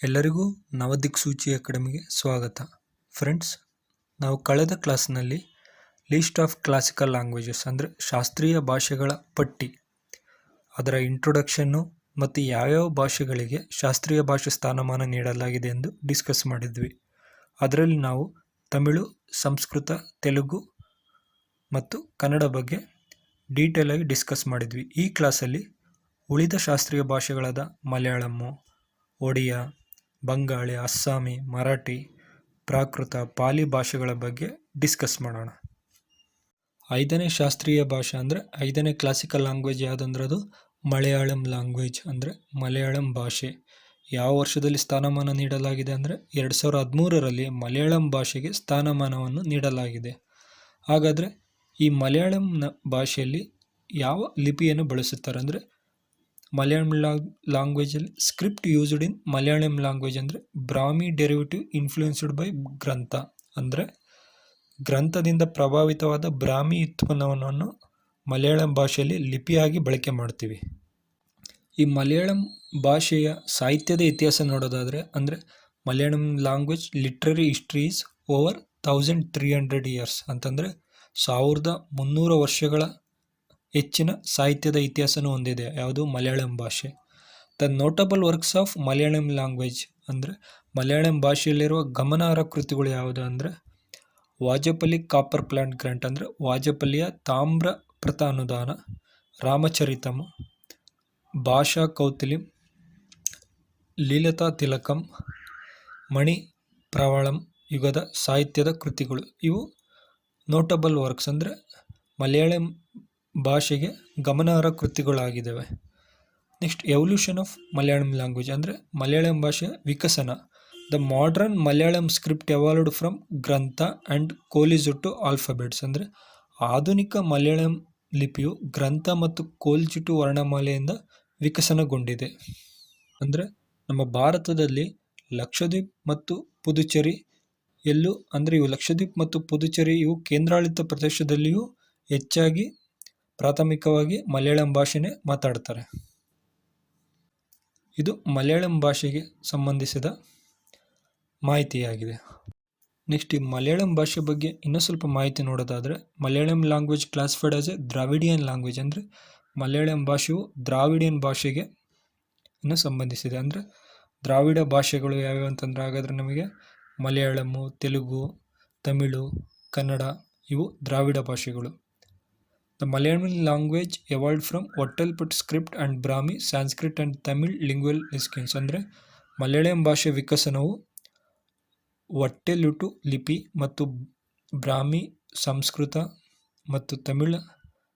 ಎಲ್ಲರಿಗೂ ನವದಿಕ್ಸೂಚಿ ಅಕಾಡೆಮಿಗೆ ಸ್ವಾಗತ. ಫ್ರೆಂಡ್ಸ್, ನಾವು ಕಳೆದ ಕ್ಲಾಸ್ನಲ್ಲಿ ಲೀಸ್ಟ್ ಆಫ್ ಕ್ಲಾಸಿಕಲ್ ಲ್ಯಾಂಗ್ವೇಜಸ್ ಅಂದರೆ ಶಾಸ್ತ್ರೀಯ ಭಾಷೆಗಳ ಪಟ್ಟಿ, ಅದರ ಇಂಟ್ರೊಡಕ್ಷನ್ನು ಮತ್ತು ಯಾವ್ಯಾವ ಭಾಷೆಗಳಿಗೆ ಶಾಸ್ತ್ರೀಯ ಭಾಷೆ ಸ್ಥಾನಮಾನ ನೀಡಲಾಗಿದೆ ಎಂದು ಡಿಸ್ಕಸ್ ಮಾಡಿದ್ವಿ. ಅದರಲ್ಲಿ ನಾವು ತಮಿಳು, ಸಂಸ್ಕೃತ, ತೆಲುಗು ಮತ್ತು ಕನ್ನಡ ಬಗ್ಗೆ ಡೀಟೇಲಾಗಿ ಡಿಸ್ಕಸ್ ಮಾಡಿದ್ವಿ. ಈ ಕ್ಲಾಸಲ್ಲಿ ಉಳಿದ ಶಾಸ್ತ್ರೀಯ ಭಾಷೆಗಳಾದ ಮಲಯಾಳಮ್ಮು ಒಡಿಯಾ ಬಂಗಾಳಿ, ಅಸ್ಸಾಮಿ, ಮರಾಠಿ, ಪ್ರಾಕೃತ, ಪಾಲಿ ಭಾಷೆಗಳ ಬಗ್ಗೆ ಡಿಸ್ಕಸ್ ಮಾಡೋಣ. ಐದನೇ ಶಾಸ್ತ್ರೀಯ ಭಾಷೆ ಅಂದರೆ ಐದನೇ ಕ್ಲಾಸಿಕಲ್ ಲ್ಯಾಂಗ್ವೇಜ್ ಯಾವುದಂದ್ರೆ ಅದು ಮಲಯಾಳಂ ಲ್ಯಾಂಗ್ವೇಜ್ ಅಂದರೆ ಮಲಯಾಳಂ ಭಾಷೆ. ಯಾವ ವರ್ಷದಲ್ಲಿ ಸ್ಥಾನಮಾನ ನೀಡಲಾಗಿದೆ ಅಂದರೆ ಎರಡು ಸಾವಿರ ಹದಿಮೂರರಲ್ಲಿ ಮಲಯಾಳಂ ಭಾಷೆಗೆ ಸ್ಥಾನಮಾನವನ್ನು ನೀಡಲಾಗಿದೆ. ಹಾಗಾದರೆ ಈ ಮಲಯಾಳಂನ ಭಾಷೆಯಲ್ಲಿ ಯಾವ ಲಿಪಿಯನ್ನು ಬಳಸುತ್ತಾರೆ ಅಂದರೆ Malayalam ಲ್ಯಾಂಗ್ವೇಜಲ್ಲಿ script used in Malayalam language ಅಂದರೆ ಬ್ರಾಹ್ಮಿ ಡೆರಿವೇಟಿವ್ ಇನ್ಫ್ಲೂಯೆನ್ಸ್ಡ್ ಬೈ ಗ್ರಂಥ. ಅಂದರೆ ಗ್ರಂಥದಿಂದ ಪ್ರಭಾವಿತವಾದ ಬ್ರಾಹ್ಮಿ ಉತ್ಪನ್ನವನ್ನು ಮಲಯಾಳಂ ಭಾಷೆಯಲ್ಲಿ ಲಿಪಿಯಾಗಿ ಬಳಕೆ ಮಾಡ್ತೀವಿ. ಈ ಮಲಯಾಳಂ ಭಾಷೆಯ ಸಾಹಿತ್ಯದ ಇತಿಹಾಸ ನೋಡೋದಾದರೆ ಅಂದರೆ Malayalam language literary history is over thousand three hundred years ಅಂತಂದರೆ ಸಾವಿರದ ಮುನ್ನೂರು ವರ್ಷಗಳ ಹೆಚ್ಚಿನ ಸಾಹಿತ್ಯದ ಇತಿಹಾಸನೂ ಹೊಂದಿದೆ. ಯಾವುದು? ಮಲಯಾಳಂ ಭಾಷೆ. The notable works of Malayalam language ಅಂದರೆ ಮಲಯಾಳಂ ಭಾಷೆಯಲ್ಲಿರುವ ಗಮನಾರ್ಹ ಕೃತಿಗಳು ಯಾವುದು ಅಂದರೆ ವಾಜಪಲ್ಲಿ ಕಾಪರ್ ಪ್ಲಾಂಟ್ ಗ್ರಾಂಟ್ ಅಂದರೆ ವಾಜಪಲ್ಲಿಯ ತಾಮ್ರ ಪ್ರಥ ಅನುದಾನ, ರಾಮಚರಿತಮ, ಭಾಷಾ ಕೌತಿಲಿಂ ಲೀಲತಾ ತಿಲಕಂ, ಮಣಿ ಪ್ರವಳಂ ಯುಗದ ಸಾಹಿತ್ಯದ ಕೃತಿಗಳು. ಇವು ನೋಟಬಲ್ ವರ್ಕ್ಸ್ ಅಂದರೆ ಮಲಯಾಳಂ ಭಾಷೆಗೆ ಗಮನಾರ್ಹ ಕೃತಿಗಳಾಗಿದ್ದಾವೆ. Next evolution of Malayalam language ಅಂದರೆ ಮಲಯಾಳಂ ಭಾಷೆಯ ವಿಕಸನ. The modern Malayalam script evolved from Grantha and Kolezhuthu to alphabets ಅಂದರೆ ಆಧುನಿಕ ಮಲಯಾಳಂ ಲಿಪಿಯು ಗ್ರಂಥ ಮತ್ತು ಕೋಲ್ಜಿಟು ವರ್ಣಮಾಲೆಯಿಂದ ವಿಕಸನಗೊಂಡಿದೆ. ಅಂದರೆ ನಮ್ಮ ಭಾರತದಲ್ಲಿ ಲಕ್ಷದ್ವೀಪ್ ಮತ್ತು ಪುದುಚೇರಿ ಎಲ್ಲೂ ಅಂದರೆ ಇವು ಲಕ್ಷದ್ವೀಪ್ ಮತ್ತು ಪುದುಚೇರಿ ಇವು ಕೇಂದ್ರಾಡಳಿತ ಪ್ರದೇಶದಲ್ಲಿಯೂ ಹೆಚ್ಚಾಗಿ ಪ್ರಾಥಮಿಕವಾಗಿ ಮಲಯಾಳಂ ಭಾಷೆನೇ ಮಾತಾಡ್ತಾರೆ. ಇದು ಮಲಯಾಳಂ ಭಾಷೆಗೆ ಸಂಬಂಧಿಸಿದ ಮಾಹಿತಿಯಾಗಿದೆ. ನೆಕ್ಸ್ಟ್ ಈ ಮಲಯಾಳಂ ಭಾಷೆ ಬಗ್ಗೆ ಇನ್ನೂ ಸ್ವಲ್ಪ ಮಾಹಿತಿ ನೋಡೋದಾದರೆ, Malayalam language classified as a Dravidian language ಅಂದರೆ ಮಲಯಾಳಂ ಭಾಷೆಯು ದ್ರಾವಿಡಿಯನ್ ಭಾಷೆಗೆ ಇನ್ನು ಸಂಬಂಧಿಸಿದೆ. ಅಂದರೆ ದ್ರಾವಿಡ ಭಾಷೆಗಳು ಯಾವ್ಯಾವ ಅಂತಂದ್ರೆ ಹಾಗಾದರೆ ನಮಗೆ ಮಲಯಾಳಮು, ತೆಲುಗು, ತಮಿಳು, ಕನ್ನಡ ಇವು ದ್ರಾವಿಡ ಭಾಷೆಗಳು. The Malayalam language evolved from ಪಟ್ script and Brahmi Sanskrit and Tamil lingual ಲಿಸ್ಕಿನ್ಸ್ ಅಂದರೆ ಮಲಯಾಳಂ ಭಾಷೆ ವಿಕಸನವು ಒಟ್ಟೆಲುಟು ಲಿಪಿ ಮತ್ತು ಬ್ರಾಹ್ಮಿ ಸಂಸ್ಕೃತ ಮತ್ತು ತಮಿಳ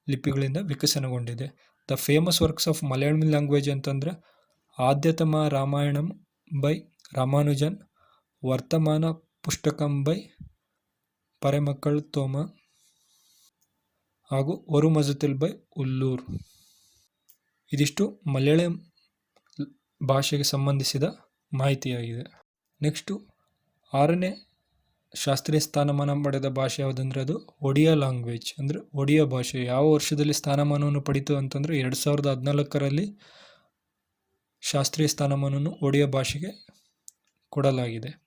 ಲಿಪಿಗಳಿಂದ ವಿಕಸನಗೊಂಡಿದೆ. The famous works of Malayalam language ಅಂತಂದರೆ ಆದ್ಯತಮ ರಾಮಾಯಣಂ ಬೈ ರಾಮಾನುಜನ್, ವರ್ತಮಾನ ಪುಸ್ತಕಂ ಬೈ ಪರೆಮಕ್ಕಳ್ ತೋಮ ಹಾಗೂ ಒರುಮಜುತಿಲ್ ಬೈ ಉಲ್ಲೂರ್. ಇದಿಷ್ಟು ಮಲಯಾಳಂ ಭಾಷೆಗೆ ಸಂಬಂಧಿಸಿದ ಮಾಹಿತಿಯಾಗಿದೆ. ನೆಕ್ಸ್ಟು, ಆರನೇ ಶಾಸ್ತ್ರೀಯ ಸ್ಥಾನಮಾನ ಪಡೆದ ಭಾಷೆ ಯಾವುದಂದರೆ ಅದು ಒಡಿಯಾ ಲ್ಯಾಂಗ್ವೇಜ್. ಅಂದರೆ ಒಡಿಯಾ ಭಾಷೆ ಯಾವ ವರ್ಷದಲ್ಲಿ ಸ್ಥಾನಮಾನವನ್ನು ಪಡೀತು ಅಂತಂದರೆ ಎರಡು ಸಾವಿರದ ಹದಿನಾಲ್ಕರಲ್ಲಿ ಶಾಸ್ತ್ರೀಯ ಸ್ಥಾನಮಾನವನ್ನು ಒಡಿಯಾ ಭಾಷೆಗೆ ಕೊಡಲಾಗಿದೆ.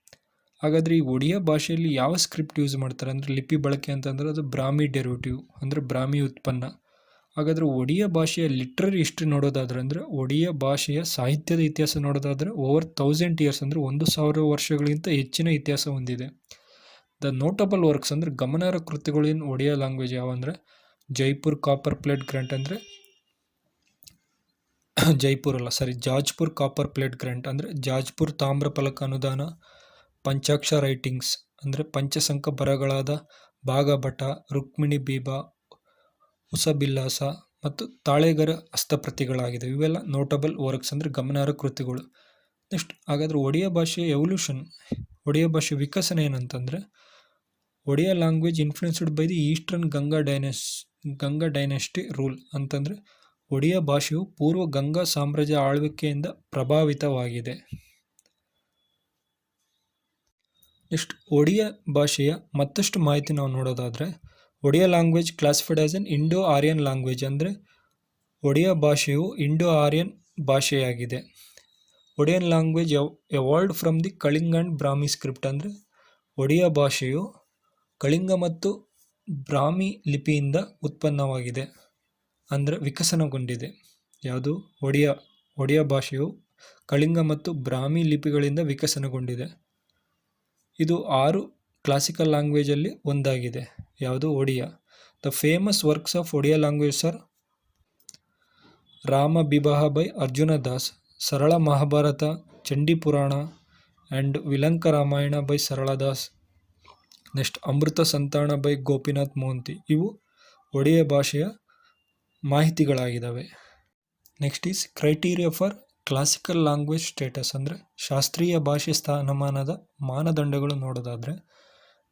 ಹಾಗಾದರೆ ಈ ಒಡಿಯಾ ಭಾಷೆಯಲ್ಲಿ ಯಾವ ಸ್ಕ್ರಿಪ್ಟ್ ಯೂಸ್ ಮಾಡ್ತಾರೆ? ಅಂದರೆ ಲಿಪಿ ಬಳಕೆ ಅಂತಂದರೆ ಅದು ಬ್ರಾಹ್ಮಿ ಡೆರಿವೇಟಿವ್ ಅಂದರೆ ಬ್ರಾಹ್ಮಿ ಉತ್ಪನ್ನ. ಹಾಗಾದರೆ ಒಡಿಯಾ ಭಾಷೆಯ ಲಿಟ್ರರಿ ಹಿಸ್ಟ್ರಿ ನೋಡೋದಾದ್ರೆ ಅಂದರೆ ಒಡಿಯಾ ಭಾಷೆಯ ಸಾಹಿತ್ಯದ ಇತಿಹಾಸ ನೋಡೋದಾದರೆ ಓವರ್ ತೌಸಂಡ್ ಇಯರ್ಸ್ ಅಂದರೆ ಒಂದು ಸಾವಿರ ವರ್ಷಗಳಿಗಿಂತ ಹೆಚ್ಚಿನ ಇತಿಹಾಸ ಹೊಂದಿದೆ. ದ ನೋಟಬಲ್ ವರ್ಕ್ಸ್ ಅಂದರೆ ಗಮನಾರ್ಹ ಕೃತಿಗಳು ಇನ್ ಒಡಿಯಾ ಲ್ಯಾಂಗ್ವೇಜ್ ಯಾವ ಅಂದರೆ ಜೈಪುರ್ ಕಾಪರ್ ಪ್ಲೇಟ್ ಗ್ರಾಂಟ್ ಅಂದರೆ ಜೈಪುರ್ ಅಲ್ಲ sorry Jajpur copper plate grant ಅಂದರೆ ಜಾಜ್ಪುರ್ ತಾಮ್ರ ಫಲಕ ಅನುದಾನ ಪಂಚಾಕ್ಷ ರೈಟಿಂಗ್ಸ್ ಅಂದರೆ ಪಂಚಸಂಕ ಬರಗಳಾದ ಭಾಗಭಟ, ರುಕ್ಮಿಣಿ ಬೀಬ, ಉಸಬಿಲ್ಲಾಸ ಮತ್ತು ತಾಳೆಗರ ಹಸ್ತಪ್ರತಿಗಳಾಗಿದೆ ಇವೆಲ್ಲ ನೋಟಬಲ್ ವರ್ಕ್ಸ್ ಅಂದರೆ ಗಮನಾರ್ಹ ಕೃತಿಗಳು. ನೆಕ್ಸ್ಟ್ ಹಾಗಾದರೆ ಒಡಿಯಾ ಭಾಷೆಯ ಎವಲ್ಯೂಷನ್ ಒಡಿಯಾ ಭಾಷೆ ವಿಕಸನ ಏನಂತಂದರೆ Odia language influenced by the eastern Ganga ಡೈನೆಸ್ Ganga dynasty rule ಅಂತಂದರೆ ಒಡಿಯಾ ಭಾಷೆಯು ಪೂರ್ವ ಗಂಗಾ ಸಾಮ್ರಾಜ್ಯ ಆಳ್ವಿಕೆಯಿಂದ ಪ್ರಭಾವಿತವಾಗಿದೆ. ನೆಕ್ಸ್ಟ್ ಒಡಿಯಾ ಭಾಷೆಯ ಮತ್ತಷ್ಟು ಮಾಹಿತಿ ನಾವು ನೋಡೋದಾದರೆ, Odia language classified as an Indo Aryan language ಅಂದರೆ ಒಡಿಯಾ ಭಾಷೆಯು ಇಂಡೋ ಆರ್ಯನ್ ಭಾಷೆಯಾಗಿದೆ. Odia language evolved from the Kalinga and Brahmi script ಅಂದರೆ ಒಡಿಯಾ ಭಾಷೆಯು ಕಳಿಂಗ ಮತ್ತು ಬ್ರಾಹ್ಮಿ ಲಿಪಿಯಿಂದ ಉತ್ಪನ್ನವಾಗಿದೆ ಅಂದರೆ ವಿಕಸನಗೊಂಡಿದೆ. ಯಾವುದು? ಒಡಿಯಾ ಒಡಿಯಾ ಭಾಷೆಯು ಕಳಿಂಗ ಮತ್ತು ಬ್ರಾಹ್ಮಿ ಲಿಪಿಗಳಿಂದ ವಿಕಸನಗೊಂಡಿದೆ. ಇದು ಆರು ಕ್ಲಾಸಿಕಲ್ ಲ್ಯಾಂಗ್ವೇಜಲ್ಲಿ ಒಂದಾಗಿದೆ. ಯಾವುದು? Odia. The famous works of Odia language sir Rama Bibaha by Arjuna Das, Sarala Mahabharata, ಚಂಡಿ ಪುರಾಣ ಆ್ಯಂಡ್ ವಿಲಂಕ ರಾಮಾಯಣ ಬೈ ಸರಳ ದಾಸ್. ನೆಕ್ಸ್ಟ್ ಅಮೃತ ಸಂತಾನ ಬೈ ಗೋಪಿನಾಥ್ ಮೋಹಂತಿ. ಇವು ಒಡಿಯ ಭಾಷೆಯ ಮಾಹಿತಿಗಳಾಗಿದ್ದಾವೆ next is criteria for classical language status ಅಂದರೆ ಶಾಸ್ತ್ರೀಯ ಭಾಷೆ ಸ್ಥಾನಮಾನದ ಮಾನದಂಡಗಳು ನೋಡೋದಾದರೆ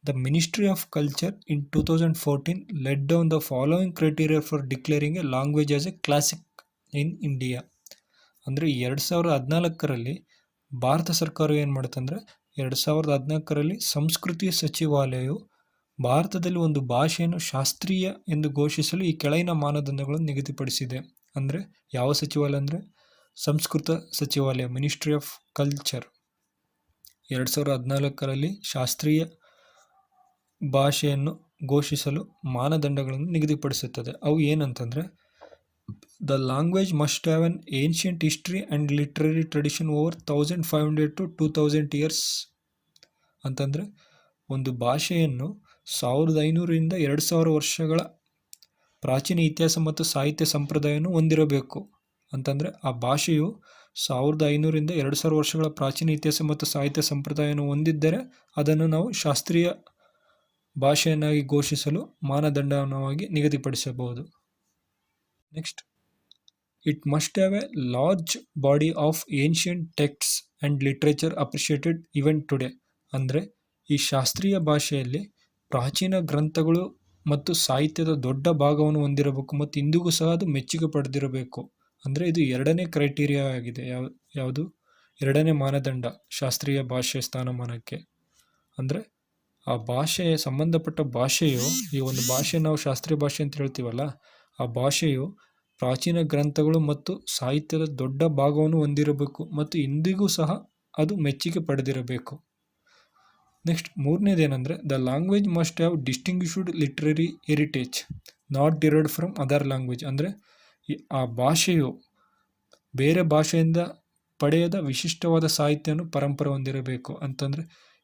the ministry of culture in two thousand fourteen laid down the following criteria for declaring a language as a classic in India ಅಂದರೆ ಎರಡು ಸಾವಿರದ ಹದಿನಾಲ್ಕರಲ್ಲಿ ಭಾರತ ಸರ್ಕಾರ ಏನು ಮಾಡುತ್ತಂದರೆ ಎರಡು ಸಾವಿರದ ಹದಿನಾಲ್ಕರಲ್ಲಿ ಸಂಸ್ಕೃತಿ ಸಚಿವಾಲಯವು ಭಾರತದಲ್ಲಿ ಒಂದು ಭಾಷೆಯನ್ನು ಶಾಸ್ತ್ರೀಯ ಎಂದು ಘೋಷಿಸಲು ಈ ಕೆಳಗಿನ ಮಾನದಂಡಗಳನ್ನು ನಿಗದಿಪಡಿಸಿದೆ. ಅಂದರೆ ಯಾವ ಸಚಿವಾಲಯ ಅಂದರೆ ಸಂಸ್ಕೃತ ಸಚಿವಾಲಯ ಮಿನಿಸ್ಟ್ರಿ ಆಫ್ ಕಲ್ಚರ್ ಎರಡು ಸಾವಿರದ ಹದಿನಾಲ್ಕರಲ್ಲಿ ಶಾಸ್ತ್ರೀಯ ಭಾಷೆಯನ್ನು ಘೋಷಿಸಲು ಮಾನದಂಡಗಳನ್ನು ನಿಗದಿಪಡಿಸುತ್ತದೆ. ಅವು ಏನಂತಂದರೆ the language must have an ancient history and literary tradition over thousand five hundred to two thousand years ಅಂತಂದರೆ, ಒಂದು ಭಾಷೆಯನ್ನು ಸಾವಿರದ ಐನೂರರಿಂದ ಎರಡು ಸಾವಿರ ವರ್ಷಗಳ ಪ್ರಾಚೀನ ಇತಿಹಾಸ ಮತ್ತು ಸಾಹಿತ್ಯ ಸಂಪ್ರದಾಯವನ್ನು ಹೊಂದಿರಬೇಕು. ಅಂತಂದರೆ ಆ ಭಾಷೆಯು ಸಾವಿರದ ಐನೂರಿಂದ ಎರಡು ಸಾವಿರ ವರ್ಷಗಳ ಪ್ರಾಚೀನ ಇತಿಹಾಸ ಮತ್ತು ಸಾಹಿತ್ಯ ಸಂಪ್ರದಾಯವನ್ನು ಹೊಂದಿದ್ದರೆ ಅದನ್ನು ನಾವು ಶಾಸ್ತ್ರೀಯ ಭಾಷೆಯನ್ನಾಗಿ ಘೋಷಿಸಲು ಮಾನದಂಡವಾಗಿ ನಿಗದಿಪಡಿಸಬಹುದು. Next it must have a large body of ancient texts and literature appreciated event today ಅಂದರೆ ಈ ಶಾಸ್ತ್ರೀಯ ಭಾಷೆಯಲ್ಲಿ ಪ್ರಾಚೀನ ಗ್ರಂಥಗಳು ಮತ್ತು ಸಾಹಿತ್ಯದ ದೊಡ್ಡ ಭಾಗವನ್ನು ಹೊಂದಿರಬೇಕು ಮತ್ತು ಇಂದಿಗೂ ಸಹ ಅದು ಮೆಚ್ಚುಗೆ ಪಡೆದಿರಬೇಕು. ಅಂದರೆ ಇದು ಎರಡನೇ ಕ್ರೈಟೀರಿಯಾ ಆಗಿದೆ. ಯಾವ, ಯಾವುದು? ಎರಡನೇ ಮಾನದಂಡ, ಶಾಸ್ತ್ರೀಯ ಭಾಷೆ ಸ್ಥಾನಮಾನಕ್ಕೆ. ಅಂದರೆ ಆ ಭಾಷೆಯ ಸಂಬಂಧಪಟ್ಟ ಭಾಷೆಯು, ಈ ಒಂದು ಭಾಷೆ ನಾವು ಶಾಸ್ತ್ರೀಯ ಭಾಷೆ ಅಂತ ಹೇಳ್ತೀವಲ್ಲ, ಆ ಭಾಷೆಯು ಪ್ರಾಚೀನ ಗ್ರಂಥಗಳು ಮತ್ತು ಸಾಹಿತ್ಯದ ದೊಡ್ಡ ಭಾಗವನ್ನು ಹೊಂದಿರಬೇಕು ಮತ್ತು ಇಂದಿಗೂ ಸಹ ಅದು ಮೆಚ್ಚುಗೆ ಪಡೆದಿರಬೇಕು. Next ಮೂರನೇದೇನೆಂದರೆ, the language must have distinguished literary heritage, not derived from other language. ಅಂದರೆ ಆ ಭಾಷೆಯು ಬೇರೆ ಭಾಷೆಯಿಂದ ಪಡೆಯದ ವಿಶಿಷ್ಟವಾದ ಸಾಹಿತ್ಯವನ್ನು ಪರಂಪರೆ ಹೊಂದಿರಬೇಕು ಅಂತಂದರೆ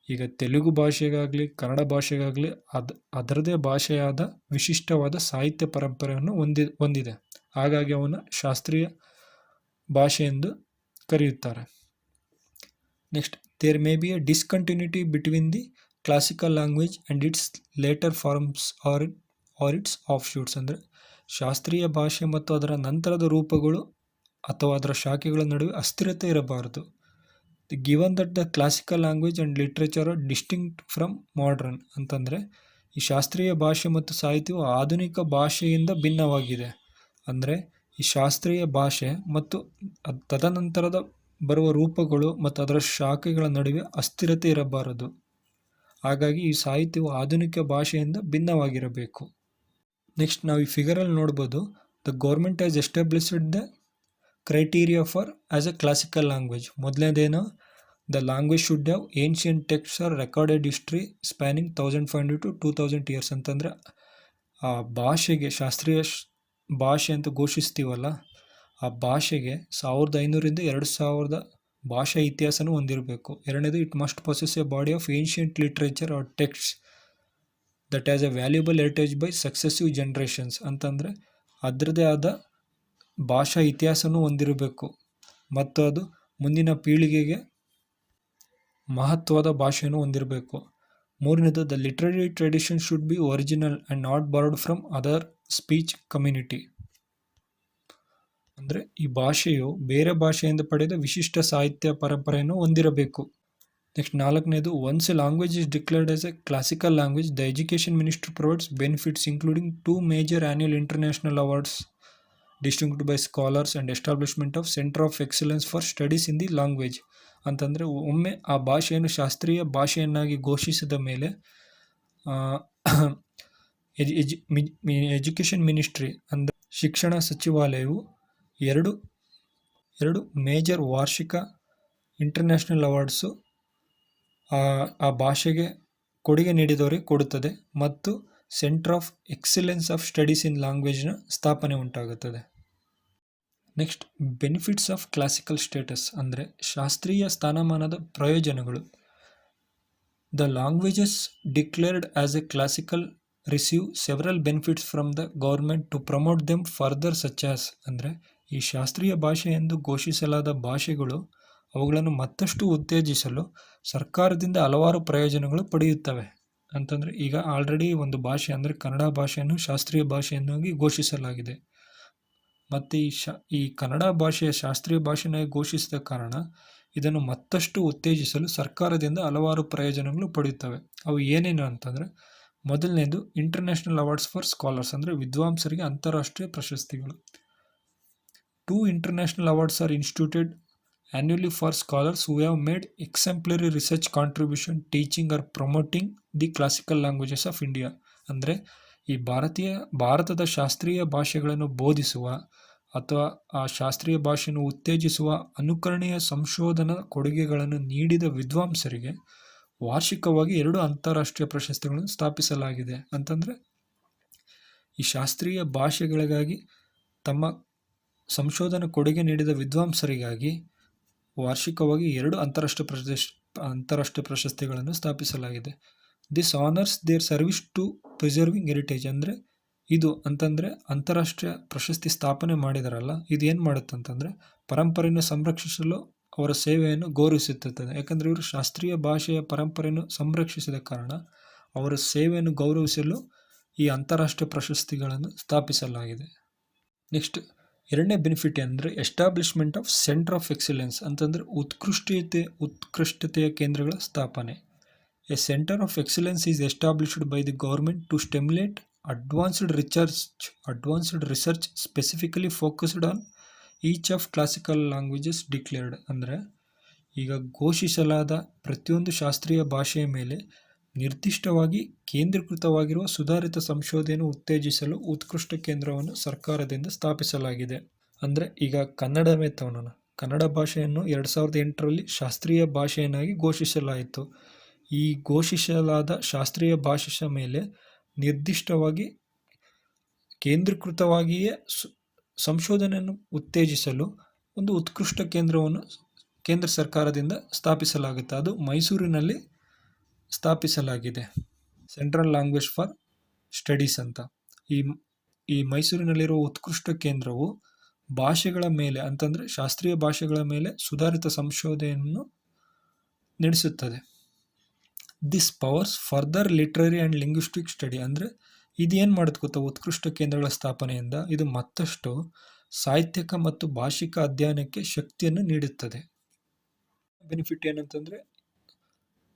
ಈಗ ತೆಲುಗು ಭಾಷೆಗಾಗಲಿ, ಕನ್ನಡ ಭಾಷೆಗಾಗಲಿ ಅದು, ಅದರದೇ ಭಾಷೆಯಾದ ವಿಶಿಷ್ಟವಾದ ಸಾಹಿತ್ಯ ಪರಂಪರೆಯನ್ನು ಹೊಂದಿ, ಹೊಂದಿದೆ. ಹಾಗಾಗಿ ಅವನ ಶಾಸ್ತ್ರೀಯ ಭಾಷೆ ಎಂದು ಕರೆಯುತ್ತಾರೆ. Next there may be a discontinuity between the classical language and its later forms or or its offshoots ಅಂದರೆ ಶಾಸ್ತ್ರೀಯ ಭಾಷೆ ಮತ್ತು ಅದರ ನಂತರದ ರೂಪಗಳು ಅಥವಾ ಅದರ ಶಾಖೆಗಳ ನಡುವೆ ಅಸ್ಥಿರತೆ ಇರಬಾರದು. The given that the classical language and literature are distinct from modern ಅಂತಂದರೆ ಈ ಶಾಸ್ತ್ರೀಯ ಭಾಷೆ ಮತ್ತು ಸಾಹಿತ್ಯವು ಆಧುನಿಕ ಭಾಷೆಯಿಂದ ಭಿನ್ನವಾಗಿದೆ. ಅಂದರೆ ಈ ಶಾಸ್ತ್ರೀಯ ಭಾಷೆ ಮತ್ತು ತದನಂತರದ ಬರುವ ರೂಪಗಳು ಮತ್ತು ಅದರ ಶಾಖೆಗಳ ನಡುವೆ ಅಸ್ಥಿರತೆ ಇರಬಾರದು. ಹಾಗಾಗಿ ಈ ಸಾಹಿತ್ಯವು ಆಧುನಿಕ ಭಾಷೆಯಿಂದ ಭಿನ್ನವಾಗಿರಬೇಕು. ನೆಕ್ಸ್ಟ್ ನಾವು ಈ ಫಿಗರಲ್ಲಿ ನೋಡ್ಬೋದು the government as established the criteria for as a classical language ಮೊದಲನೇದೇನು the language should have ancient text or recorded history spanning thousand five hundred to two thousand years ಅಂತಂದರೆ, ಆ ಭಾಷೆಗೆ, ಶಾಸ್ತ್ರೀಯ ಭಾಷೆ ಅಂತ ಘೋಷಿಸ್ತೀವಲ್ಲ, ಆ ಭಾಷೆಗೆ ಸಾವಿರದ ಐನೂರಿಂದ ಎರಡು ಸಾವಿರದ ಭಾಷಾ ಇತಿಹಾಸನೂ ಹೊಂದಿರಬೇಕು. ಎರಡನೇದು it must possess a body of ancient literature or text that as a valuable heritage by successive generations ಅಂತಂದರೆ ಅದರದೇ ಆದ ಭಾಷಾ ಇತಿಹಾಸನೂ ಹೊಂದಿರಬೇಕು. ಮತ್ತು ಅದು ಮುಂದಿನ ಪೀಳಿಗೆಗೆ ಮಹತ್ವದ ಭಾಷೆಯನ್ನು ಹೊಂದಿರಬೇಕು. ಮೂರನೇದು the literary tradition should be original and not borrowed from other speech community ಅಂದರೆ ಈ ಭಾಷೆಯು ಬೇರೆ ಭಾಷೆಯಿಂದ ಪಡೆದ ವಿಶಿಷ್ಟ ಸಾಹಿತ್ಯ ಪರಂಪರೆಯನ್ನು ಹೊಂದಿರಬೇಕು. ನೆಕ್ಸ್ಟ್ ನಾಲ್ಕನೇದು once a language is declared as a classical language the education minister provides benefits including two major annual international awards distinguished by scholars and establishment of centre of excellence for studies in the language ಅಂತಂದರೆ, ಒಮ್ಮೆ ಆ ಭಾಷೆಯನ್ನು ಶಾಸ್ತ್ರೀಯ ಭಾಷೆಯನ್ನಾಗಿ ಘೋಷಿಸಿದ ಮೇಲೆ ಎಜು education ministry ಅಂದರೆ ಶಿಕ್ಷಣ ಸಚಿವಾಲಯವು ಎರಡು ಎರಡು ಮೇಜರ್ ವಾರ್ಷಿಕ ಇಂಟರ್ನ್ಯಾಷನಲ್ ಅವಾರ್ಡ್ಸು ಆ ಭಾಷೆಗೆ ಕೊಡುಗೆ ನೀಡಿದವರಿಗೆ ಕೊಡುತ್ತದೆ ಮತ್ತು centre of excellence of studies in ಲ್ಯಾಂಗ್ವೇಜ್ನ ಸ್ಥಾಪನೆ ಉಂಟಾಗುತ್ತದೆ. Next benefits of classical status ಅಂದರೆ ಶಾಸ್ತ್ರೀಯ ಸ್ಥಾನಮಾನದ ಪ್ರಯೋಜನಗಳು. The languages declared as a classical receive several benefits from the government to promote them further such as ಅಂದರೆ ಈ ಶಾಸ್ತ್ರೀಯ ಭಾಷೆ ಎಂದು ಘೋಷಿಸಲಾದ ಭಾಷೆಗಳು ಅವುಗಳನ್ನು ಮತ್ತಷ್ಟು ಉತ್ತೇಜಿಸಲು ಸರ್ಕಾರದಿಂದ ಹಲವಾರು ಪ್ರಯೋಜನಗಳು ಪಡೆಯುತ್ತವೆ. ಅಂತಂದರೆ ಈಗ ಆಲ್ರೆಡಿ ಒಂದು ಭಾಷೆ ಅಂದರೆ ಕನ್ನಡ ಭಾಷೆಯನ್ನು ಶಾಸ್ತ್ರೀಯ ಭಾಷೆಯನ್ನಾಗಿ ಘೋಷಿಸಲಾಗಿದೆ. ಮತ್ತು ಈ ಶಾ, ಈ ಕನ್ನಡ ಭಾಷೆಯ ಶಾಸ್ತ್ರೀಯ ಭಾಷೆಯಾಗಿ ಘೋಷಿಸಿದ ಕಾರಣ ಇದನ್ನು ಮತ್ತಷ್ಟು ಉತ್ತೇಜಿಸಲು ಸರ್ಕಾರದಿಂದ ಹಲವಾರು ಪ್ರಯೋಜನಗಳು ಪಡೆಯುತ್ತವೆ. ಅವು ಏನೇನು ಅಂತಂದರೆ ಮೊದಲನೇದು ಇಂಟರ್ನ್ಯಾಷನಲ್ ಅವಾರ್ಡ್ಸ್ ಫಾರ್ ಸ್ಕಾಲರ್ಸ್ ಅಂದರೆ ವಿದ್ವಾಂಸರಿಗೆ ಅಂತಾರಾಷ್ಟ್ರೀಯ ಪ್ರಶಸ್ತಿಗಳು. Two international awards are instituted annually for scholars who have made exemplary research contribution teaching or promoting the classical languages of India ಅಂದರೆ ಈ ಭಾರತೀಯ, ಭಾರತದ ಶಾಸ್ತ್ರೀಯ ಭಾಷೆಗಳನ್ನು ಬೋಧಿಸುವ ಅಥವಾ ಆ ಶಾಸ್ತ್ರೀಯ ಭಾಷೆಯನ್ನು ಉತ್ತೇಜಿಸುವ ಅನುಕರಣೀಯ ಸಂಶೋಧನಾ ಕೊಡುಗೆಗಳನ್ನು ನೀಡಿದ ವಿದ್ವಾಂಸರಿಗೆ ವಾರ್ಷಿಕವಾಗಿ ಎರಡು ಅಂತಾರಾಷ್ಟ್ರೀಯ ಪ್ರಶಸ್ತಿಗಳನ್ನು ಸ್ಥಾಪಿಸಲಾಗಿದೆ. ಅಂತಂದರೆ, ಈ ಶಾಸ್ತ್ರೀಯ ಭಾಷೆಗಳಿಗಾಗಿ ತಮ್ಮ ಸಂಶೋಧನಾ ಕೊಡುಗೆ ನೀಡಿದ ವಿದ್ವಾಂಸರಿಗಾಗಿ ವಾರ್ಷಿಕವಾಗಿ ಎರಡು ಅಂತಾರಾಷ್ಟ್ರೀಯ ಪ್ರದೇಶ, ಅಂತಾರಾಷ್ಟ್ರೀಯ ಪ್ರಶಸ್ತಿಗಳನ್ನು ಸ್ಥಾಪಿಸಲಾಗಿದೆ. This honours their service to preserving heritage ಅಂದರೆ ಇದು ಅಂತಂದರೆ ಅಂತಾರಾಷ್ಟ್ರೀಯ ಪ್ರಶಸ್ತಿ ಸ್ಥಾಪನೆ ಮಾಡಿದಾರಲ್ಲ, ಇದು ಏನು ಮಾಡುತ್ತೆ ಅಂತಂದರೆ ಪರಂಪರೆಯನ್ನು ಸಂರಕ್ಷಿಸಲು ಅವರ ಸೇವೆಯನ್ನು ಗೌರವಿಸುತ್ತದೆ ಯಾಕಂದರೆ ಇವರು ಶಾಸ್ತ್ರೀಯ ಭಾಷೆಯ ಪರಂಪರೆಯನ್ನು ಸಂರಕ್ಷಿಸಿದ ಕಾರಣ ಅವರ ಸೇವೆಯನ್ನು ಗೌರವಿಸಲು ಈ ಅಂತಾರಾಷ್ಟ್ರೀಯ ಪ್ರಶಸ್ತಿಗಳನ್ನು ಸ್ಥಾಪಿಸಲಾಗಿದೆ. ನೆಕ್ಸ್ಟ್ ಎರಡನೇ ಬೆನಿಫಿಟ್ ಅಂದರೆ establishment of centre of excellence ಅಂತಂದರೆ ಉತ್ಕೃಷ್ಟತೆ, ಉತ್ಕೃಷ್ಟತೆಯ ಕೇಂದ್ರಗಳ ಸ್ಥಾಪನೆ. A centre of excellence is established by the government to stimulate advanced research advanced research specifically focused on each of classical languages declared ಅಂದರೆ ಈಗ ಘೋಷಿಸಲಾದ ಪ್ರತಿಯೊಂದು ಶಾಸ್ತ್ರೀಯ ಭಾಷೆಯ ಮೇಲೆ ನಿರ್ದಿಷ್ಟವಾಗಿ ಕೇಂದ್ರೀಕೃತವಾಗಿರುವ ಸುಧಾರಿತ ಸಂಶೋಧನೆಯನ್ನು ಉತ್ತೇಜಿಸಲು ಉತ್ಕೃಷ್ಟ ಕೇಂದ್ರವನ್ನು ಸರ್ಕಾರದಿಂದ ಸ್ಥಾಪಿಸಲಾಗಿದೆ. ಅಂದರೆ ಈಗ ಕನ್ನಡವೇ ತಗೊಳ್ಳೋಣ ಕನ್ನಡ ಭಾಷೆಯನ್ನು ಎರಡು ಸಾವಿರದ ಎಂಟರಲ್ಲಿ ಶಾಸ್ತ್ರೀಯ ಭಾಷೆಯನ್ನಾಗಿ ಘೋಷಿಸಲಾಯಿತು. ಈ ಘೋಷಿಸಲಾದ ಶಾಸ್ತ್ರೀಯ ಭಾಷೆಯ ಮೇಲೆ ನಿರ್ದಿಷ್ಟವಾಗಿ ಕೇಂದ್ರೀಕೃತವಾಗಿಯೇ ಸಂಶೋಧನೆಯನ್ನು ಉತ್ತೇಜಿಸಲು ಒಂದು ಉತ್ಕೃಷ್ಟ ಕೇಂದ್ರವನ್ನು ಕೇಂದ್ರ ಸರ್ಕಾರದಿಂದ ಸ್ಥಾಪಿಸಲಾಗುತ್ತೆ. ಅದು ಮೈಸೂರಿನಲ್ಲಿ ಸ್ಥಾಪಿಸಲಾಗಿದೆ. ಸೆಂಟ್ರಲ್ ಲ್ಯಾಂಗ್ವೇಜ್ ಫಾರ್ ಸ್ಟಡೀಸ್ ಅಂತ. ಈ ಈ ಮೈಸೂರಿನಲ್ಲಿರುವ ಉತ್ಕೃಷ್ಟ ಕೇಂದ್ರವು ಭಾಷೆಗಳ ಮೇಲೆ, ಅಂತಂದರೆ ಶಾಸ್ತ್ರೀಯ ಭಾಷೆಗಳ ಮೇಲೆ ಸುಧಾರಿತ ಸಂಶೋಧನೆಯನ್ನು ನಡೆಸುತ್ತದೆ. This powers further literary and linguistic study ಅಂದರೆ ಇದು ಏನು ಮಾಡುತ್ತೆ ಗೊತ್ತಾ? ಉತ್ಕೃಷ್ಟ ಕೇಂದ್ರಗಳ ಸ್ಥಾಪನೆಯಿಂದ ಇದು ಮತ್ತಷ್ಟು ಸಾಹಿತ್ಯಕ ಮತ್ತು ಭಾಷಿಕ ಅಧ್ಯಯನಕ್ಕೆ ಶಕ್ತಿಯನ್ನು ನೀಡುತ್ತದೆ. ಬೆನಿಫಿಟ್ ಏನಂತಂದರೆ